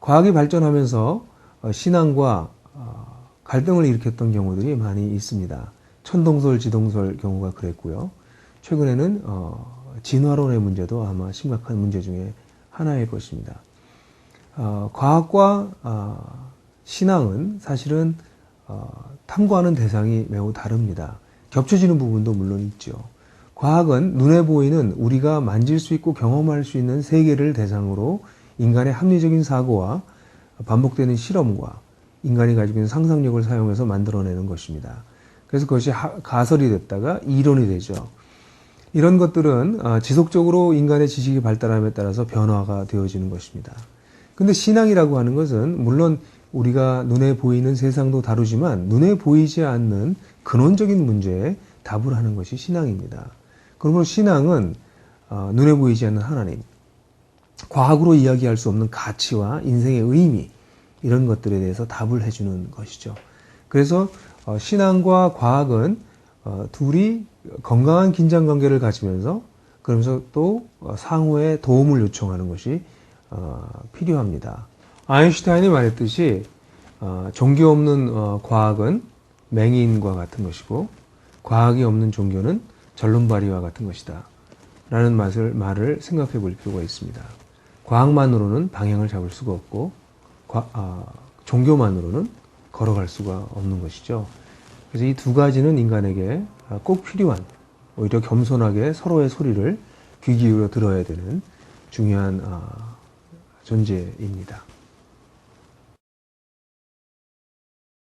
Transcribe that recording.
과학이 발전하면서 어, 신앙과 어, 갈등을 일으켰던 경우들이 많이 있습니다. 천동설, 지동설 경우가 그랬고요. 최근에는 어, 진화론의 문제도 아마 심각한 문제 중에 하나일 것입니다. 어, 과학과 어, 신앙은 사실은 어, 탐구하는 대상이 매우 다릅니다. 겹쳐지는 부분도 물론 있죠. 과학은 눈에 보이는 우리가 만질 수 있고 경험할 수 있는 세계를 대상으로 인간의 합리적인 사고와 반복되는 실험과 인간이 가지고 있는 상상력을 사용해서 만들어내는 것입니다. 그래서 그것이 하- 가설이 됐다가 이론이 되죠. 이런 것들은 아, 지속적으로 인간의 지식이 발달함에 따라서 변화가 되어지는 것입니다. 근데 신앙이라고 하는 것은 물론 우리가 눈에 보이는 세상도 다루지만 눈에 보이지 않는 근원적인 문제에 답을 하는 것이 신앙입니다. 그러므로 신앙은 어, 눈에 보이지 않는 하나님, 과학으로 이야기할 수 없는 가치와 인생의 의미 이런 것들에 대해서 답을 해주는 것이죠. 그래서 어, 신앙과 과학은 어, 둘이 건강한 긴장 관계를 가지면서 그러면서 또 어, 상호의 도움을 요청하는 것이 어, 필요합니다. 아인슈타인이 말했듯이 어, 종교 없는 어, 과학은 맹인과 같은 것이고 과학이 없는 종교는 전론발이와 같은 것이다. 라는 말을, 말을 생각해 볼 필요가 있습니다. 과학만으로는 방향을 잡을 수가 없고, 과- 아, 종교만으로는 걸어갈 수가 없는 것이죠. 그래서 이 두 가지는 인간에게 아, 꼭 필요한, 오히려 겸손하게 서로의 소리를 귀 기울여 들어야 되는 중요한 아, 존재입니다.